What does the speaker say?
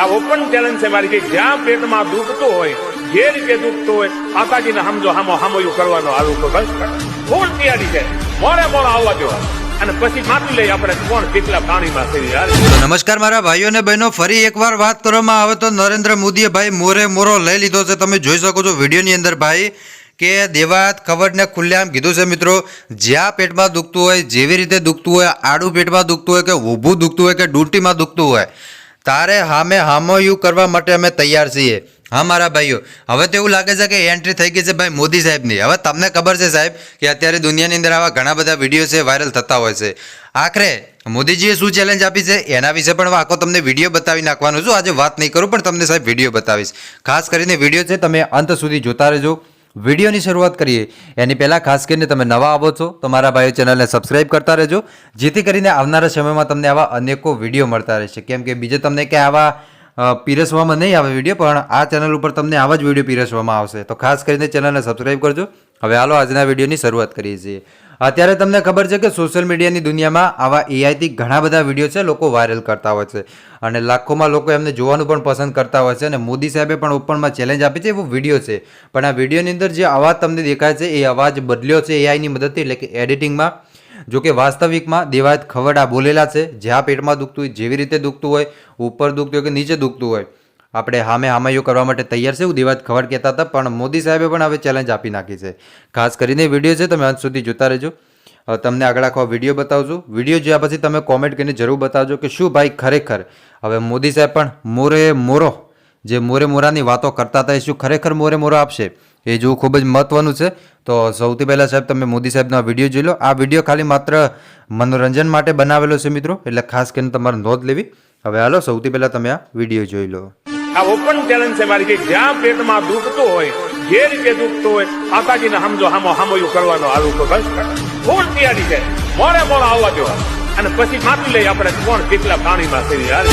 આ open challenge છે મારી કે જ્યાં પેટમાં દુખતું હોય, જે રીતે દુખતું હોય, માતાજીને સમજો, હામો હામોયું કરવાનો આવું તો બસ ફૂલ તૈયારી છે. મોડે મોડો આવવા જો અને પછી માપી લઈ આપણે કોણ કેટલા પાણીમાં છે. યાર. નમસ્કાર મારા ભાઈઓ અને બહેનો, ફરી એકવાર વાત કરવામાં આવે તો નરેન્દ્ર મોદીએ ભાઈ મોરે મોરો લઈ લીધો છે. તમે જોઈ શકો છો વિડીયોની અંદર ભાઈ કે દેવાત ખબરને ખુલ્લેઆમ કીધું છે મિત્રો, જ્યાં પેટમાં દુખતું હોય, જેવી રીતે દુખતું હોય, આડું પેટમાં દુખતું હોય કે ઊભું દુખતું હોય કે ડૂંટીમાં દુખતું હોય તારે હામે હામોયું કરવા માટે અમે તૈયાર છીએ. હા, મારા ભાઈઓ, હવે તો એવું લાગે છે કે એન્ટ્રી થઈ ગઈ છે ભાઈ મોદી સાહેબની. હવે તમને ખબર છે સાહેબ કે અત્યારે દુનિયાની અંદર આવા ઘણા બધા વીડિયો છે વાયરલ થતા હોય છે. આખરે મોદીજીએ શું ચેલેન્જ આપી છે? એના વિશે પણ આખો તમને વીડિયો બતાવી નાખવાનો છું. આજે વાત નહીં કરું, પણ તમને સાહેબ વીડિયો બતાવીશ. ખાસ કરીને વીડિયો છે, તમે અંત સુધી જોતા રહેજો. વિડીયોની શરૂઆત કરીએ. એની પહેલાં ખાસ કરીને તમે નવા આવો છો તો મારા ભાઈઓ ચેનલને સબસ્ક્રાઈબ કરતા રહેજો. જેથી કરીને આવનારા સમયમાં તમને આવા અનેકો વીડિયો મળતા રહેશે. કેમ કે બીજે તમને કે આવા પીરસવામાં નહીં આવે વીડિયો, પણ આ ચેનલ ઉપર તમને આવા જ વીડિયો પીરસવામાં આવશે. તો ખાસ કરીને ચેનલને સબસ્ક્રાઈબ કરજો. હવે હાલો આજના વિડીયોની શરૂઆત કરીએ છીએ. અત્યારે તમને ખબર છે કે સોશિયલ મીડિયાની દુનિયામાં આવા એઆઈથી ઘણા બધા વીડિયો છે, લોકો વાયરલ કરતા હોય છે. અને લાખોમાં લોકો એમને જોવાનું પણ પસંદ કરતા હોય છે અને મોદી સાહેબે પણ ઓપનમાં ચેલેન્જ આપી છે, એવો વીડિયો છે. પણ આ વિડીયોની અંદર જે અવાજ તમને દેખાય છે, એ અવાજ બદલ્યો છે એઆઈની મદદથી, એટલે કે એડિટિંગમાં જો કે વાસ્તવિકમાં દેવાયત ખવડા બોલેલા છે, જ્યાં પેટમાં દુખતું હોય, જેવી રીતે દુખતું હોય, ઉપર દુખતું હોય કે નીચે દુખતું હોય. આપણે હામે હામાઈઓ કરવા માટે તૈયાર છે એવું દેવાયત ખવડ કહેતા હતા, પણ મોદી સાહેબે પણ હવે ચેલેન્જ આપી નાખી છે. ખાસ કરીને વીડિયો છે, તમે અંત સુધી જોતા રહેજો. તમને આગળ આખો વીડિયો બતાવજો. વીડિયો જોયા પછી તમે કોમેન્ટ કરીને જરૂર બતાવજો કે શું ભાઈ ખરેખર? હવે મોદી સાહેબ પણ મોરે મોરો, જે મોરે મોરાની વાતો કરતા હતા એ શું ખરેખર મોરે મોરો આપશે? એ જોવું ખૂબ જ મહત્વનું છે. તો સૌથી પહેલાં સાહેબ, તમે મોદી સાહેબનો વીડિયો જોઈ લો. આ વીડિયો ખાલી માત્ર મનોરંજન માટે બનાવેલો છે મિત્રો, એટલે ખાસ કરીને તમારે નોંધ લેવી. હવે હાલો, સૌથી પહેલાં તમે આ વીડિયો જોઈ લો. આ ઓપન ચેલેન્જ છે મારી કે જ્યાં પેટમાં દુખતું હોય, જે રીતે દુખતું હોય, માતાજીને સમજો, હામો, હામોયું કરવાનો આવું તો બસ ફૂલ તૈયારી છે. મોડે મોડો આવવા દો અને પછી માપી લઈએ આપણે કોણ કેટલા પાણીમાં છે યાર